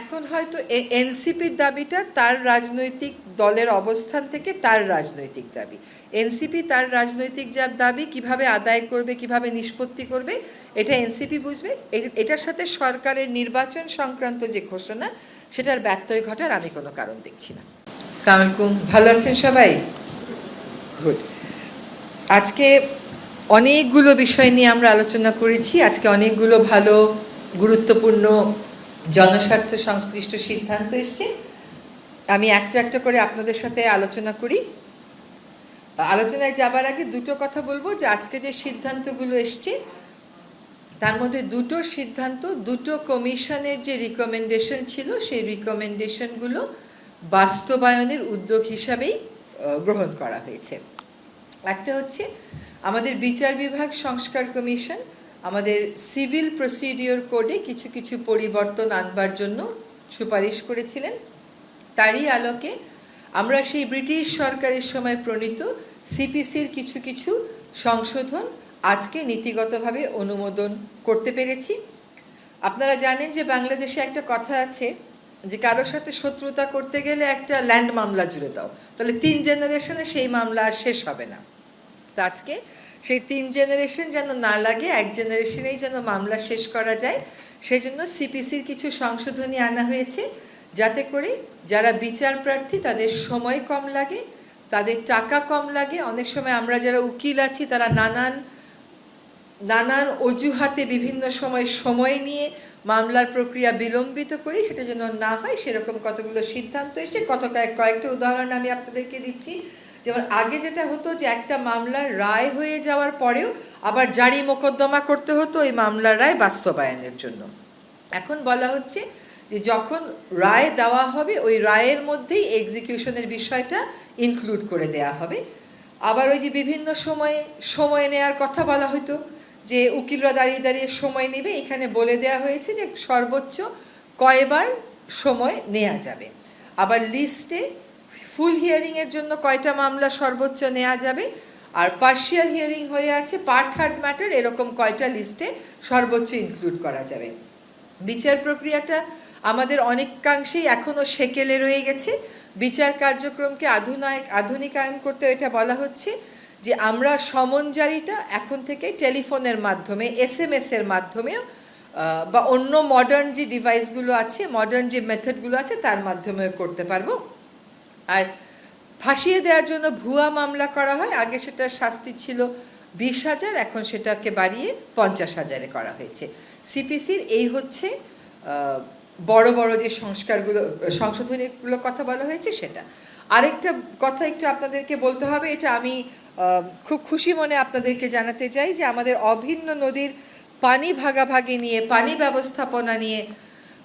এখন হয়তো এনসিপির দাবিটা তার রাজনৈতিক দলের অবস্থান থেকে তার রাজনৈতিক দাবি। এনসিপি তার রাজনৈতিক যা দাবি, কীভাবে আদায় করবে, কীভাবে নিষ্পত্তি করবে, এটা এনসিপি বুঝবে। এটার সাথে সরকারের নির্বাচন সংক্রান্ত যে ঘোষণা, সেটার ব্যত্যয় ঘটার আমি কোনো কারণ দেখছি না। সালাম আলাইকুম। ভালো আছেন সবাই? গুড আজকে অনেকগুলো বিষয় নিয়ে আমরা আলোচনা করেছি। আজকে অনেকগুলো ভালো, গুরুত্বপূর্ণ জনস্বার্থ সংশ্লিষ্ট সিদ্ধান্ত এসছে। আমি একটা একটা করে আপনাদের সাথে আলোচনা করি। আলোচনায় যাবার আগে দুটো কথা বলব যে আজকে যে সিদ্ধান্তগুলো এসছে, তার মধ্যে দুটো সিদ্ধান্ত, দুটো কমিশনের যে রিকমেন্ডেশন ছিল, সেই রিকমেন্ডেশনগুলো বাস্তবায়নের উদ্যোগ হিসাবেই গ্রহণ করা হয়েছে। একটা হচ্ছে আমাদের বিচার বিভাগ সংস্কার কমিশন আমাদের সিভিল প্রসিডিওর কোডে কিছু কিছু পরিবর্তন আনবার জন্য সুপারিশ করেছিলেন। তারই আলোকে আমরা সেই ব্রিটিশ সরকারের সময় প্রণীত সিপিসির কিছু কিছু সংশোধন আজকে নীতিগতভাবে অনুমোদন করতে পেরেছি। আপনারা জানেন যে বাংলাদেশে একটা কথা আছে যে কারোর সাথে শত্রুতা করতে গেলে একটা ল্যান্ড মামলা জুড়ে দাও, তাহলে তিন জেনারেশনে সেই মামলা আর শেষ হবে না। তো আজকে সেই তিন জেনারেশন যেন না লাগে, এক জেনারেশনেই যেন মামলা শেষ করা যায়। সেই জন্য সিপিসির কিছু সংশোধনী আনা হয়েছে, যাতে করে যারা বিচার প্রার্থী তাদের সময় কম লাগে, তাদের টাকা কম লাগে। অনেক সময় আমরা যারা উকিল আছি, তারা নানান নানান অজুহাতে বিভিন্ন সময় সময় নিয়ে মামলার প্রক্রিয়া বিলম্বিত করি, সেটা যেন না হয়। সেরকম কতগুলো সিদ্ধান্ত এসে কত কয়েক কয়েকটা উদাহরণ আমি আপনাদেরকে দিচ্ছি। যেমন আগে যেটা হতো যে একটা মামলার রায় হয়ে যাওয়ার পরেও আবার জারি মোকদ্দমা করতে হতো ওই মামলার রায় বাস্তবায়নের জন্য। এখন বলা হচ্ছে যে যখন রায় দেওয়া হবে, ওই রায়ের মধ্যেই এক্সিকিউশনের বিষয়টা ইনক্লুড করে দেয়া হবে। আবার ওই যে বিভিন্ন সময়ে সময় নেয়ার কথা বলা হতো যে উকিলরা দাঁড়িয়ে দাঁড়িয়ে সময় নেবে। এখানে বলে দেয়া হয়েছে যে সর্বোচ্চ কয়বার সময় নেওয়া যাবে। আবার লিস্টে ফুল হিয়ারিংয়ের জন্য কয়টা মামলা সর্বোচ্চ নেওয়া যাবে? আর পার্শিয়াল হিয়ারিং হয়ে আছে পার্ট থার্ড ম্যাটার এরকম কয়টা লিস্টে সর্বোচ্চ ইনক্লুড করা যাবে? বিচার প্রক্রিয়াটা আমাদের অনেকাংশেই এখনও সেকেলে রয়ে গেছে। বিচার কার্যক্রমকে আধুনায়ক, আধুনিকায়ন করতে এটা বলা হচ্ছে যে, আমরা সমনজারিটা এখন থেকে টেলিফোনের মাধ্যমে এস এম এর মাধ্যমেও বা অন্য মডার্ন যে ডিভাইসগুলো আছে মডার্ন যে মেথডগুলো আছে, তার মাধ্যমেও করতে পারব। আর ফাঁসিয়ে দেওয়ার জন্য ভুয়া মামলা করা হয়। আগে সেটার শাস্তি ছিল বিশ হাজার, এখন সেটাকে বাড়িয়ে পঞ্চাশ হাজারে করা হয়েছে। সিপিসির এই হচ্ছে বড় বড় যে সংস্কারগুলো সংশোধনীগুলো কথা বলা হয়েছে সেটা। আরেকটা কথা একটু আপনাদেরকে বলতে হবে, এটা আমি খুব খুশি মনে আপনাদেরকে জানাতে চাই যে আমাদের অভিন্ন নদীর পানি ভাগাভাগি নিয়ে, পানি ব্যবস্থাপনা নিয়ে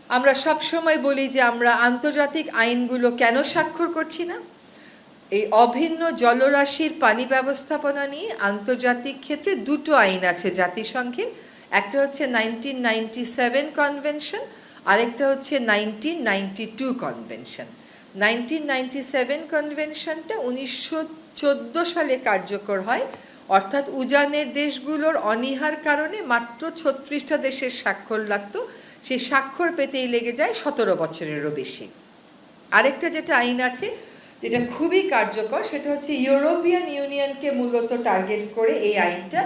আমরা সব সময় বলি যে আমরা আন্তর্জাতিক আইনগুলো কেন স্বাক্ষর করছি না? এই অভিন্ন জলরাশির পানি ব্যবস্থাপনা নিয়ে আন্তর্জাতিক ক্ষেত্রে দুটো আইন আছে জাতিসংঘের। একটা হচ্ছে নাইনটিন নাইনটি সেভেন কনভেনশন, আরেকটা হচ্ছে nineteen ninety two convention. Nineteen ninety seven কনভেনশনটা উনিশশো চোদ্দ সালে কার্যকর হয়। অর্থাৎ উজানের দেশগুলোর অনীহার কারণে মাত্র ছত্রিশটা দেশের স্বাক্ষর লাগতো। সেই স্বাক্ষর পেতেই লেগে যায় সতেরো বছরেরও বেশি। আরেকটা যেটা আইন আছে, যেটা খুবই কার্যকর, সেটা হচ্ছে ইউরোপিয়ান ইউনিয়নকে মূলত টার্গেট করে এই আইনটা।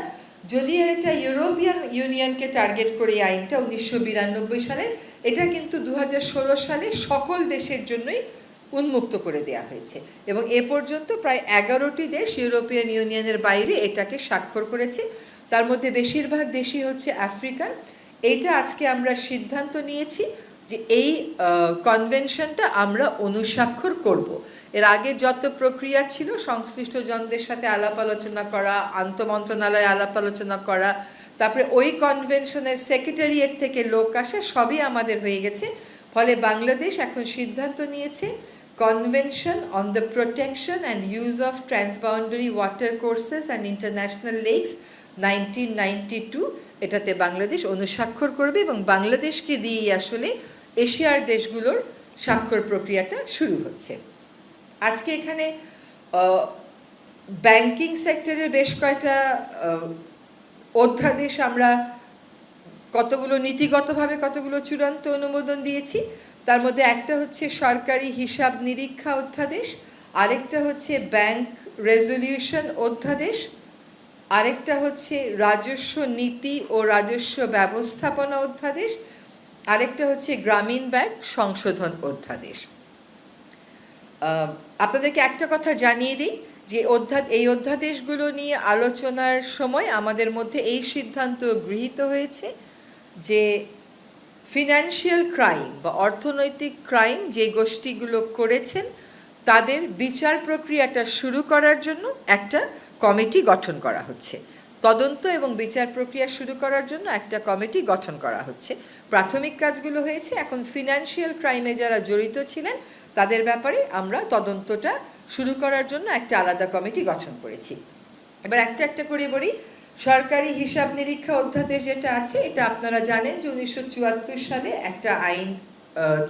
যদিও এটা ইউরোপিয়ান ইউনিয়নকে টার্গেট করে এই আইনটা উনিশশো বিরানব্বই সালে, এটা কিন্তু দু হাজার ষোলো সালে সকল দেশের জন্যই উন্মুক্ত করে দেয়া হয়েছে। এবং এ পর্যন্ত প্রায় এগারোটি দেশ ইউরোপিয়ান ইউনিয়নের বাইরে এটাকে স্বাক্ষর করেছে। তার মধ্যে বেশিরভাগ দেশই হচ্ছে আফ্রিকান। এইটা আজকে আমরা সিদ্ধান্ত নিয়েছি যে এই কনভেনশনটা আমরা অনুস্বাক্ষর করব। এর আগে যত প্রক্রিয়া ছিল, সংশ্লিষ্ট জনদের সাথে আলাপ আলোচনা করা, আন্তমন্ত্রণালয়ে আলাপ আলোচনা করা, তারপরে ওই কনভেনশনের সেক্রেটারিয়েট থেকে লোক আসা, সবই আমাদের হয়ে গেছে ফলে বাংলাদেশ এখন সিদ্ধান্ত নিয়েছে convention on the protection and use of transboundary water courses and international lakes nineteen ninety two এটাতে বাংলাদেশ অনুস্বাক্ষর করবে এবং বাংলাদেশকে দিয়েই আসলে এশিয়ার দেশগুলোর স্বাক্ষর প্রক্রিয়াটা শুরু হচ্ছে। আজকে এখানে ব্যাংকিং সেক্টরের বেশ কয়টা অধ্যাদেশ আমরা কতগুলো, নীতিগতভাবে কতগুলো চূড়ান্ত অনুমোদন দিয়েছি। তার মধ্যে একটা হচ্ছে সরকারি হিসাব নিরীক্ষা অধ্যাদেশ, আরেকটা হচ্ছে ব্যাংক রেজলিউশন অধ্যাদেশ আরেকটা হচ্ছে রাজস্ব নীতি ও রাজস্ব ব্যবস্থাপনা অধ্যাদেশ, আরেকটা হচ্ছে গ্রামীণ ব্যাংক সংশোধন অধ্যাদেশ। আপনাদেরকে একটা কথা জানিয়ে দিই যে অধ্যা, এই অধ্যাদেশগুলো নিয়ে আলোচনার সময় আমাদের মধ্যে এই সিদ্ধান্ত গৃহীত হয়েছে যে ফিনান্সিয়াল ক্রাইম বা অর্থনৈতিক ক্রাইম যে গোষ্ঠীগুলো করেছেন, তাদের বিচার প্রক্রিয়াটা শুরু করার জন্য একটা কমিটি গঠন করা হচ্ছে। তদন্ত এবং বিচার প্রক্রিয়া শুরু করার জন্য একটা কমিটি গঠন করা হচ্ছে। প্রাথমিক কাজগুলো হয়েছে। এখন ফিনান্সিয়াল ক্রাইমে যারা জড়িত ছিলেন, তাদের ব্যাপারে আমরা তদন্তটা শুরু করার জন্য একটা আলাদা কমিটি গঠন করেছি। এবার একটা একটা করে বলি। সরকারি হিসাব নিরীক্ষা অধ্যাদেশ যেটা আছে, এটা আপনারা জানেন যে উনিশশো চুয়াত্তর সালে একটা আইন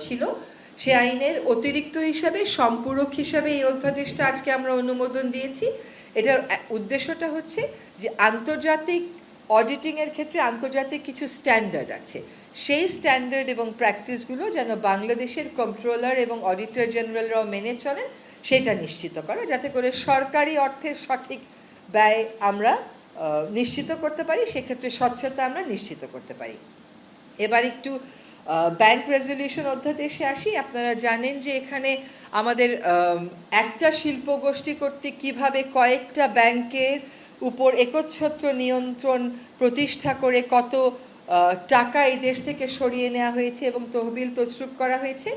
ছিল। সে আইনের অতিরিক্ত হিসাবে, সম্পূরক হিসাবে এই অধ্যাদেশটা আজকে আমরা অনুমোদন দিয়েছি। এটার উদ্দেশ্যটা হচ্ছে যে আন্তর্জাতিক অডিটিংয়ের ক্ষেত্রে আন্তর্জাতিক কিছু স্ট্যান্ডার্ড আছে। সেই স্ট্যান্ডার্ড এবং প্র্যাকটিসগুলো যেন বাংলাদেশের কন্ট্রোলার এবং অডিটর জেনারেলরাও মেনে চলেন, সেটা নিশ্চিত করা, যাতে করে সরকারি অর্থের সঠিক ব্যয় আমরা নিশ্চিত করতে পারি, সেক্ষেত্রে স্বচ্ছতা আমরা নিশ্চিত করতে পারি। এবার একটু ব্যাংক রেজলিউশন অধ্যাদেশে আসি। আপনারা জানেন যে এখানে আমাদের একটা শিল্প গোষ্ঠী কর্তৃক কীভাবে কয়েকটা ব্যাংকের উপর একচ্ছত্র নিয়ন্ত্রণ প্রতিষ্ঠা করে কত টাকা এই দেশ থেকে সরিয়ে নেওয়া হয়েছে এবং তহবিল তছরুপ করা হয়েছে,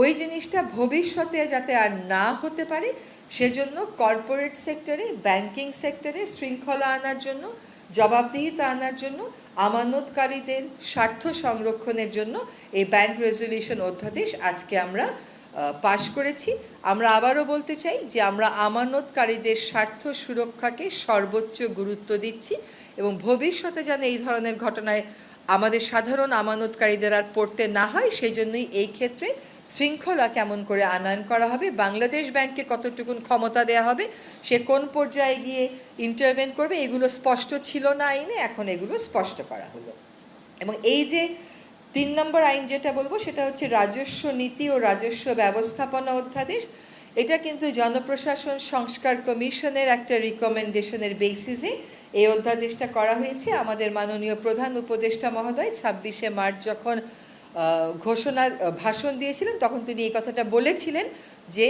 ওই জিনিসটা ভবিষ্যতে যাতে আর না হতে পারে, সেজন্য কর্পোরেট সেক্টরে ব্যাংকিং সেক্টরে শৃঙ্খলা আনার জন্য, জবাবদিহিতা আনার জন্য আমানতকারীদের স্বার্থ সংরক্ষণের জন্য এই ব্যাংক রেজলিউশন অধ্যাদেশ আজকে আমরা পাশ করেছি। আমরা আবারও বলতে চাই যে আমরা আমানতকারীদের স্বার্থ সুরক্ষাকে সর্বোচ্চ গুরুত্ব দিচ্ছি এবং ভবিষ্যতে যেন এই ধরনের ঘটনায় আমাদের সাধারণ আমানতকারীদের আর পড়তে না হয়, সেই জন্যই এই ক্ষেত্রে শৃঙ্খলা কেমন করে আনয়ন করা হবে? বাংলাদেশ ব্যাংকে কতটুকুন ক্ষমতা দেওয়া হবে? সে কোন পর্যায়ে গিয়ে ইন্টারভেন করবে? এগুলো স্পষ্ট ছিল না আইনে, এখন এগুলো স্পষ্ট করা হলো। এবং এই যে তিন নম্বর আইন যেটা বলব, সেটা হচ্ছে রাজস্ব নীতি ও রাজস্ব ব্যবস্থাপনা অধ্যাদেশ। এটা কিন্তু জনপ্রশাসন সংস্কার কমিশনের একটা রিকমেন্ডেশনের বেসিসে এই অধ্যাদেশটা করা হয়েছে। আমাদের মাননীয় প্রধান উপদেষ্টা মহোদয় ছাব্বিশে মার্চ যখন ঘোষণা ভাষণ দিয়েছিলেন, তখন তিনি এই কথাটা বলেছিলেন যে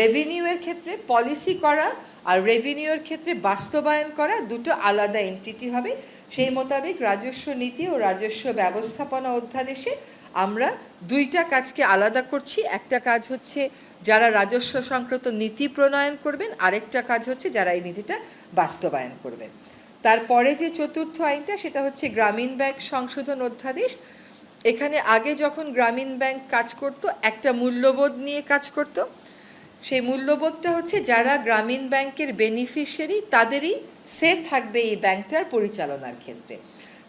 রেভিনিউয়ের ক্ষেত্রে পলিসি করা আর রেভিনিউয়ের ক্ষেত্রে বাস্তবায়ন করা দুটো আলাদা এন্টিটি হবে। সেই মোতাবেক রাজস্ব নীতি ও রাজস্ব ব্যবস্থাপনা অধ্যাদেশে আমরা দুইটা কাজকে আলাদা করছি। একটা কাজ হচ্ছে যারা রাজস্ব সংক্রান্ত নীতি প্রণয়ন করবেন, আরেকটা কাজ হচ্ছে যারা এই নীতিটা বাস্তবায়ন করবেন। তারপরে যে চতুর্থ আইনটা, সেটা হচ্ছে গ্রামীণ ব্যাংক সংশোধন অধ্যাদেশ। এখানে আগে যখন গ্রামীণ ব্যাংক কাজ করত, একটা মূল্যবোধ নিয়ে কাজ করত। সেই মূল্যবোধটা হচ্ছে যারা গ্রামীণ ব্যাংকের বেনিফিশিয়ারি, তাদেরই সে থাকবে এই ব্যাংকটার পরিচালনার ক্ষেত্রে।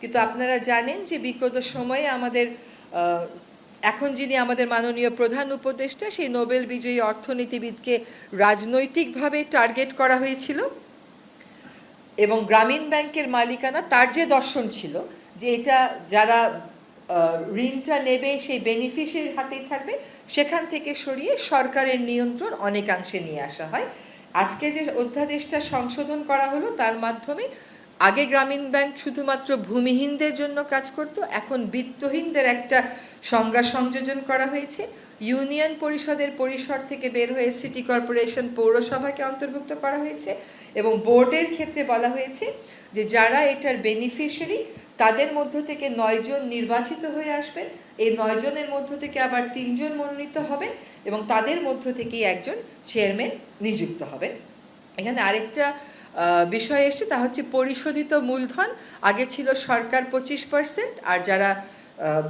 কিন্তু আপনারা জানেন যে বিগত সময়ে আমাদের এখন যিনি আমাদের মাননীয় প্রধান উপদেষ্টা, সেই নোবেল বিজয়ী অর্থনীতিবিদকে রাজনৈতিকভাবে টার্গেট করা হয়েছিল। এবং গ্রামীণ ব্যাংকের মালিকানা তার যে দর্শন ছিল, যে এটা যারা ঋণটা নেবে, সেই বেনিফিশের হাতেই থাকবে, সেখান থেকে সরিয়ে সরকারের নিয়ন্ত্রণ অনেকাংশে নিয়ে আসা হয়। আজকে যে অধ্যাদেশটা সংশোধন করা হলো, তার মাধ্যমে আগে গ্রামীণ ব্যাংক শুধুমাত্র ভূমিহীনদের জন্য কাজ করত, এখন বিত্তহীনদের একটা সংজ্ঞা সংযোজন করা হয়েছে। ইউনিয়ন পরিষদের পরিসর থেকে বের হয়ে সিটি কর্পোরেশন পৌরসভাকে অন্তর্ভুক্ত করা হয়েছে এবং বোর্ডের ক্ষেত্রে বলা হয়েছে যে যারা এটার বেনিফিশিয়ারি তাদের মধ্য থেকে নয়জন নির্বাচিত হয়ে আসবেন। এই নয়জনের মধ্য থেকে আবার তিনজন মনোনীত হবেন এবং তাদের মধ্য থেকেই একজন চেয়ারম্যান নিযুক্ত হবেন। এখানে আরেকটা বিষয় এসছে, তা হচ্ছে পরিশোধিত মূলধন, আগে ছিল সরকার পঁচিশ পার্সেন্ট আর যারা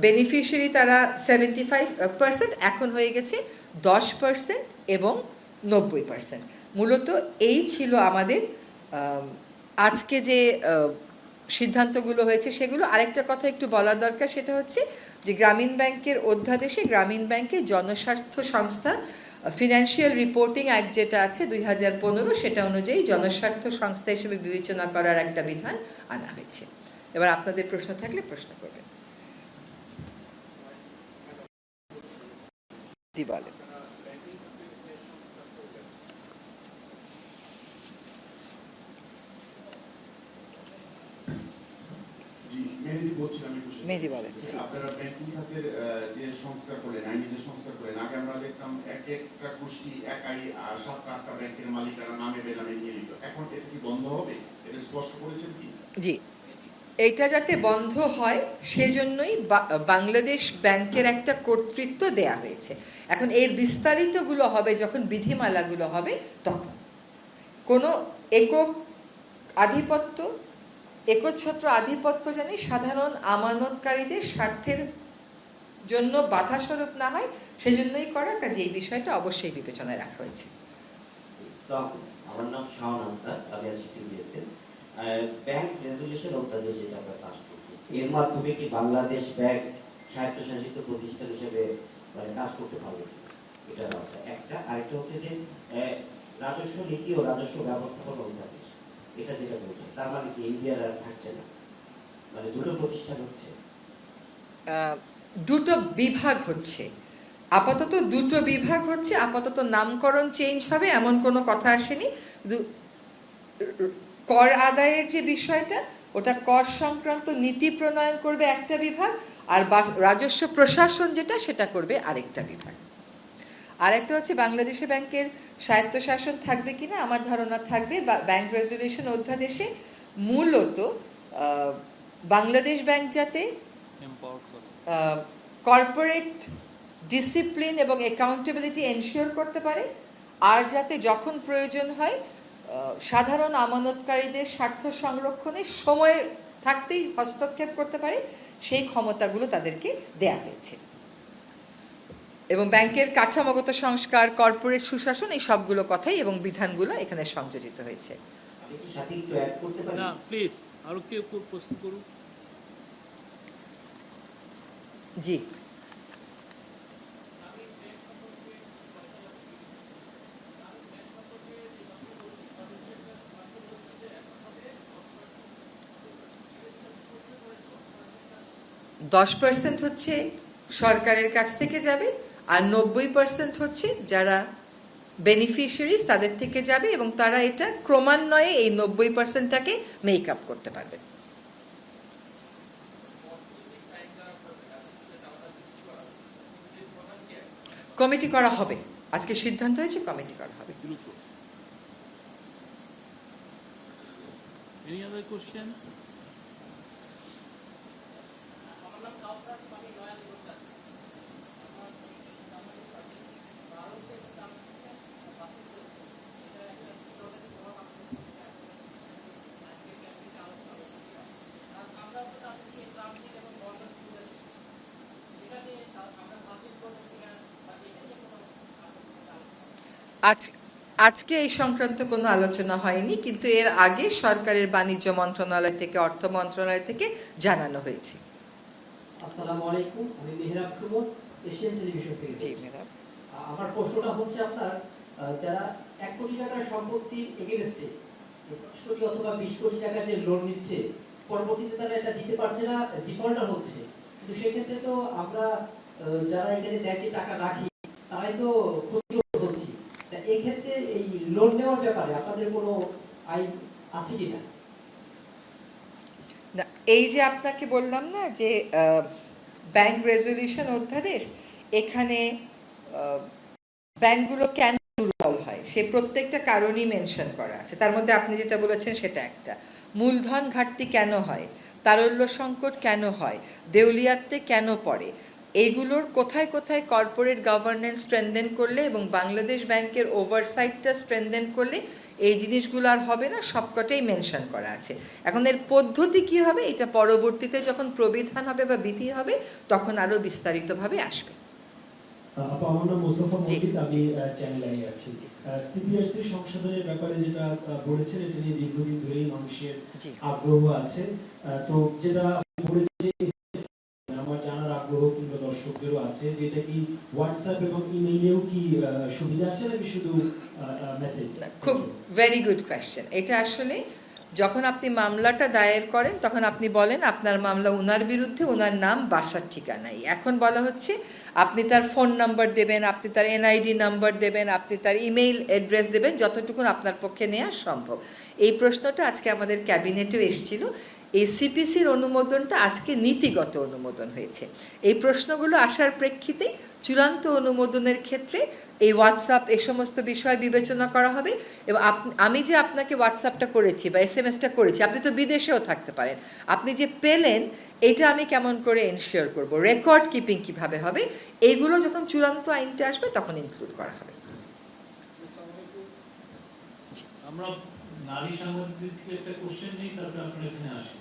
বেনিফিশিয়ারি তারা সেভেন্টি ফাইভ পার্সেন্ট এখন হয়ে গেছে দশ পার্সেন্ট এবং নব্বই পার্সেন্ট মূলত এই ছিল আমাদের আজকে যে সিদ্ধান্তগুলো হয়েছে সেগুলো। আরেকটা কথা একটু বলা দরকার, সেটা হচ্ছে যে, গ্রামীণ ব্যাংকের অধ্যাদেশে গ্রামীণ ব্যাংকে জনস্বার্থ সংস্থা ফিনান্সিয়াল রিপোর্টিং অ্যাক্ট যেটা আছে দুই হাজার পনেরো সেটা অনুযায়ী জনস্বার্থ সংস্থা হিসেবে বিবেচনা করার একটা বিধান আনা হয়েছে। এবার আপনাদের প্রশ্ন থাকলে প্রশ্ন করবেন। বলেন মেহেদি জি। আপনারা ব্যাংকিং খাতের যে সংস্কার করলেন আইনি যে সংস্কার করলেন আগে আমরা দেখতাম এক একটা গোষ্ঠী একাই সাতটা আটটা ব্যাংকের মালিকানা নামে বেনামে নিয়ে নিত। এখন এটা কি বন্ধ হবে? এটা স্পষ্ট করেছেন কি? জি। এইটা যাতে বন্ধ হয় সেজন্যই বাংলাদেশ ব্যাংকের একটা কর্তৃত্ব দেয়া হয়েছে। এখন এর বিস্তারিতগুলো হবে যখন বিধিমালাগুলো হবে তখন। কোনো একক আধিপত্য একচ্ছত্র আধিপত্য জানি সাধারণ আমানতকারীদের স্বার্থের জন্য বাধা স্বরূপ না হয়, সেজন্যই করা। কাজে এই বিষয়টা অবশ্যই বিবেচনায় রাখা হয়েছে। ব্যাংক এর মাধ্যমে বাংলাদেশ ব্যাংক প্রতিষ্ঠান হিসেবে মানে কাজ করতে এটা একটা। রাজস্ব নীতি ও রাজস্ব ব্যবস্থাপনা এটা যেটা বলছে তার মানে কি ইন্ডিয়ার আর থাকছে না? মানে দুটো প্রতিষ্ঠান হচ্ছে। দুটো বিভাগ হচ্ছে। আপাতত দুটো বিভাগ হচ্ছে, আপাতত নামকরণ চেঞ্জ হবে, এমন কোনো কথা আসেনি। কর আদায়ের যে বিষয়টা, ওটা কর সংক্রান্ত নীতি প্রণয়ন করবে একটা বিভাগ, আর রাজস্ব প্রশাসন যেটা, সেটা করবে আরেকটা বিভাগ। আরেকটা হচ্ছে বাংলাদেশে ব্যাংকের স্বায়ত্তশাসন থাকবে কিনা আমার ধারণা থাকবে। বা ব্যাংক রেজুলেশন অধ্যাদেশে মূলত বাংলাদেশ ব্যাংক যাতে কর্পোরেট ডিসিপ্লিন এবং অ্যাকাউন্টেবিলিটি এনশিওর করতে পারে আর যাতে যখন প্রয়োজন হয় সাধারণ আমানতকারীদের স্বার্থ সংরক্ষণে সময় থাকতেই হস্তক্ষেপ করতে পারে সেই ক্ষমতাগুলো তাদেরকে দেয়া হয়েছে। এবং ব্যাংকের কাঠামোগত সংস্কার কর্পোরেট সুশাসন এই সবগুলো কথাই এবং বিধানগুলো এখানে সংযোজিত হয়েছে। জি। দশ পার্সেন্ট হচ্ছে সরকারের কাছ থেকে যাবে আর নব্বই পার্সেন্ট হচ্ছে যারা বেনিফিশিয়ারিজ তাদের থেকে যাবে এবং তারা এটা ক্রমান্বয়ে এই নব্বই পার্সেন্টটাকে মেক আপ করতে পারবে। কমিটি করা হবে। আজকে সিদ্ধান্ত হয়েছে কমিটি করা হবে। দ্রুত। আজ আজকে এই সংক্রান্ত কোনো আলোচনা হয়নি কিন্তু এর আগে সরকারের বাণিজ্য মন্ত্রণালয় থেকে অর্থ মন্ত্রণালয় থেকে জানানো হয়েছে। আসসালামু আলাইকুম আমি মেহরাব সুমন এশিয়ান টেলিভিশন থেকে জি বলছি। আমার প্রশ্নটা হচ্ছে আপনার যারা এক কোটি টাকার সম্পত্তির এগেনস্টে দশ কোটি অথবা বিশ কোটি টাকা যে লোন নিচ্ছে পরবর্তীতে তারা এটা দিতে পারছে না ডিফল্টার হচ্ছে। কিন্তু সেক্ষেত্রে তো আমরা যারা এখানে ব্যাংকে টাকা রাখি তারাই তো ক্ষতিগ্রস্ত তা এই লোন নেওয়ার ব্যাপারে আপনাদের কোনো আইন আছে কিনা? না, এই যে আপনাকে বললাম না যে ব্যাংক রেজলিউশন অধ্যাদেশ, এখানে ব্যাংকগুলো কেন দুর্বল হয়? সে প্রত্যেকটা কারণই মেনশন করা আছে। তার মধ্যে আপনি যেটা বলেছেন সেটা একটা। মূলধন ঘাটতি কেন হয়? তারল্য সংকট কেন হয়? দেউলিয়াত্বে কেন পড়ে? এইগুলোর কোথায় কোথায় কর্পোরেট গভর্নেন্স স্ট্রেনদেন করলে এবং বাংলাদেশ ব্যাংকের ওভারসাইটটা স্ট্রেনদেন করলে এই জিনিসগুলো আর হবে না সবকটাই মেনশন করা আছে। এখন এর পদ্ধতি কি হবে? এটা পরবর্তীতে যখন প্রবিধান হবে বা বিধি হবে তখন আরও বিস্তারিতভাবে আসবে। আপু আমার নাম মোস্তফা মজিদ আমি চ্যানেল আছি। জি। সংশোধনের ব্যাপারে যেটা বলেছেন এটা নিয়ে দীর্ঘদিন ধরেই মানুষের আগ্রহ আছে। তো যেটা দর্শকদেরও আছে যে এটা কি হোয়াটসঅ্যাপ এবং ইমেইলেও কি সুবিধা আছে নাকি শুধু মেসেজ খুব ভেরি গুড কোয়েশ্চেন এটা আসলে যখন আপনি মামলাটা দায়ের করেন, তখন আপনি বলেন আপনার মামলা ওনার বিরুদ্ধে ওনার নাম, বাসার ঠিকানাই এখন বলা হচ্ছে আপনি তার ফোন নাম্বার দেবেন, আপনি তার এনআইডি নাম্বার দেবেন, আপনি তার ইমেইল অ্যাড্রেস দেবেন যতটুকু আপনার পক্ষে নেওয়া সম্ভব। এই প্রশ্নটা আজকে আমাদের ক্যাবিনেটেও এসেছিল। এই সিপিসির অনুমোদনটা আজকে নীতিগত অনুমোদন হয়েছে। এই প্রশ্নগুলো আসার প্রেক্ষিতে চূড়ান্ত অনুমোদনের ক্ষেত্রে এই হোয়াটসঅ্যাপ এই সমস্ত বিষয় বিবেচনা করা হবে এবং আমি যে আপনাকে হোয়াটসঅ্যাপটা করেছি বা এস এম এসটা করেছি, আপনি তো বিদেশেও থাকতে পারেন। আপনি যে পেলেন, এটা আমি কেমন করে এনশিওর করব? রেকর্ড কিপিং কীভাবে হবে? এইগুলো যখন চূড়ান্ত আইনটা আসবে, তখন ইনক্লুড করা হবে। আমরা নারী সাংবাদিক একটা কোশ্চেন নেই, তারপরে আপনারা এখানে আসি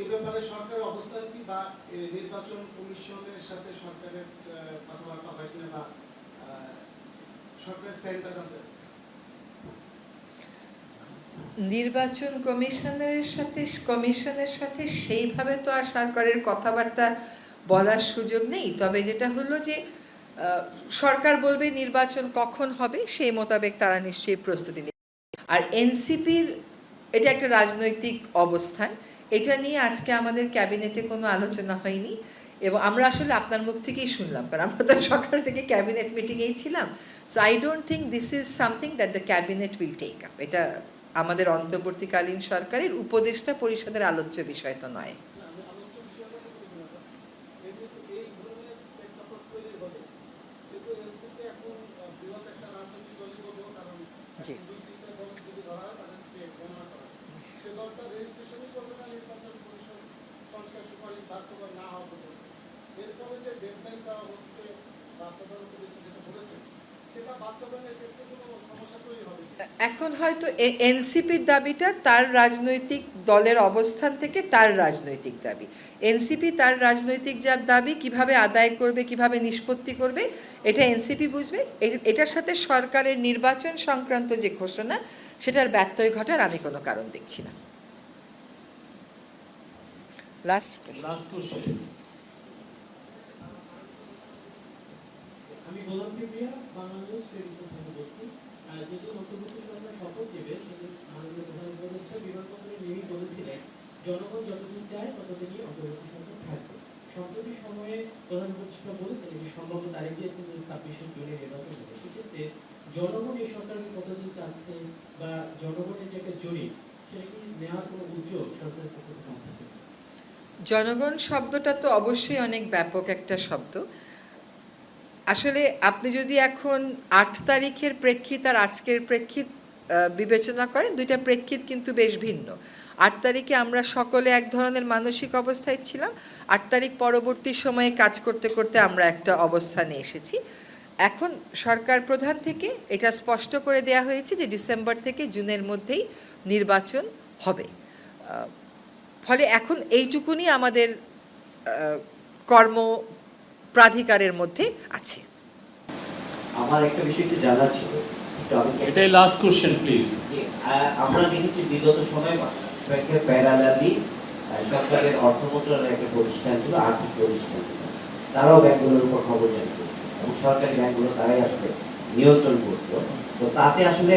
এই ব্যাপারে সরকারের কি বা নির্বাচন কমিশনের সাথে সরকারের কথাবার্তা হয় কিনা বা সরকারের স্ট্যান্ডটা জানতে নির্বাচন কমিশনের সাথে কমিশনের সাথে সেইভাবে তো আর সরকারের কথাবার্তা বলার সুযোগ নেই। তবে যেটা হলো যে সরকার বলবে নির্বাচন কখন হবে, সেই মোতাবেক তারা নিশ্চয়ই প্রস্তুতি নেবে। আর এনসিপির, এটা একটা রাজনৈতিক অবস্থান। এটা নিয়ে আজকে আমাদের ক্যাবিনেটে কোনো আলোচনা হয়নি এবং আমরা আসলে আপনার মুখ থেকেই শুনলাম কারণ আমরা তো সকাল থেকে ক্যাবিনেট মিটিংয়েই ছিলাম। So I don't think this is something that the cabinet will take up এটা আমাদের অন্তর্বর্তীকালীন সরকারের উপদেষ্টা পরিষদের আলোচ্য বিষয় তো নয়। জি। সংস্কার সুপারিশ বাস্তবায়ন না হওয়া পর্যন্ত। এর ফলে যে ডেডলাইন দেওয়া হচ্ছে বা প্রধান যেটা বলেছেন? এখন হয়তো এনসিপির দাবিটা তার রাজনৈতিক দলের অবস্থান থেকে তার রাজনৈতিক দাবি। এনসিপি তার রাজনৈতিক যা দাবি, কীভাবে আদায় করবে, কীভাবে নিষ্পত্তি করবে, এটা এনসিপি বুঝবে। এটার সাথে সরকারের নির্বাচন সংক্রান্ত যে ঘোষণা, সেটার ব্যত্যয় ঘটার আমি কোনো কারণ দেখছি না। লাস্ট লাস্ট কোশ্চেন আমি গোলাম বাংলাদেশ থেকে বলছি যেহেতু অন্তর্বর্তী সরকার শপথ নেবে সেদিন মাননীয় প্রধান উপদেষ্টা বিমানবন্দরে বলেছিলেন জনগণ যতদিন চায় ততদিনই সরকার থাকবে সম্প্রতি সময়ে প্রধান উপদেষ্টা বলেছেন যে সম্ভব তারিখ দিয়ে কিন্তু ছাব্বিশে জুনে নির্বাচন হবে সেক্ষেত্রে জনগণ এই সরকারকে কতদিন চাচ্ছে বা জনগণের যে একটা জরিপ সেটা কি নেওয়ার কোনো উদ্যোগ সরকারের পক্ষ থেকে? জনগণ শব্দটা তো অবশ্যই অনেক ব্যাপক একটা শব্দ। আসলে আপনি যদি এখন আট তারিখের প্রেক্ষিত আর আজকের প্রেক্ষিত বিবেচনা করেন, দুইটা প্রেক্ষিত কিন্তু বেশ ভিন্ন। আট তারিখে আমরা সকলে এক ধরনের মানসিক অবস্থায় ছিলাম, আট তারিখ পরবর্তী সময়ে কাজ করতে করতে আমরা একটা অবস্থানে এসেছি। এখন সরকার প্রধান থেকে এটা স্পষ্ট করে দেয়া হয়েছে যে ডিসেম্বর থেকে জুনের মধ্যেই নির্বাচন হবে। ফলে এখন এইটুকুনি আমাদের কর্ম প্রাধিকারের মধ্যে আছে। আমার একটা বিষয় একটু জানার ছিল। এটাই লাস্ট কোশ্চেন প্লিজ আমরা দেখেছি বিগত সময়ে প্যারালালি সরকারের অর্থ মন্ত্রণালয়ের একটা প্রতিষ্ঠান ছিল আর্থিক প্রতিষ্ঠান তারাও ব্যাংকগুলোর উপর খবর জানত এবং সরকারি ব্যাংকগুলো তারাই আসলে নিয়ন্ত্রণ করতো। তো তাতে আসলে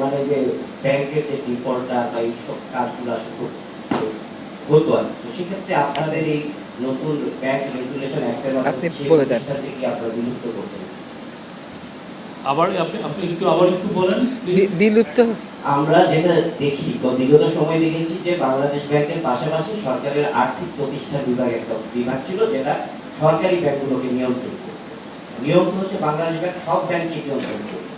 মানে যে ব্যাংকের যে ডিফল্টটা বা এইসব কাজগুলো আসলে হতো আর তো সেক্ষেত্রে আপনাদের এই নতুন ব্যাংক রেগুলেশন অ্যাক্টের আপনি বলে দেন। কি আপনারা বিলুপ্ত করছেন আবার আপনি আপনি একটু আবার একটু বলেন বিলুপ্ত? আমরা যেটা দেখি বিগত সময় দেখেছি যে বাংলাদেশ ব্যাংকের পাশাপাশি সরকারের আর্থিক প্রতিষ্ঠান বিভাগ একটা বিভাগ ছিল যেটা সরকারি ব্যাংকগুলোকে নিয়ন্ত্রণ করত। নিয়ম তো হচ্ছে বাংলাদেশ ব্যাংক সব ব্যাংককে নিয়ন্ত্রণ করত।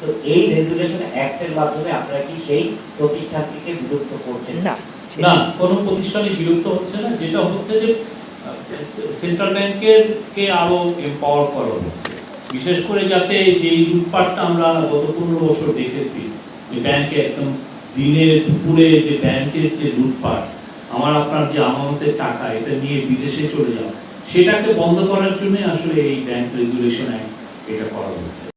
তো এই রেগুলেশন অ্যাক্টের মাধ্যমে আপনারা কি সেই প্রতিষ্ঠানটিকে বিলুপ্ত করছেন? না। না, কোনো বিলুপ্ত হচ্ছে না, যেটা হচ্ছে যে সেন্ট্রাল ব্যাংকের কে আরও এম্পাওয়ার করা হচ্ছে। বিশেষ করে যাতে যেই লুটপাটটা আমরা গত পনেরো বছর দেখেছি, যে ব্যাংকে একদম দুপুরে যে ব্যাংকের যে লুটপাট, আমার আপনার যে আমানতের টাকা, এটা নিয়ে বিদেশে চলে যাওয়া, সেটাকে বন্ধ করার জন্য আসলে এই ব্যাংক রেগুলেশন অ্যাক্ট এটা করা হয়েছে।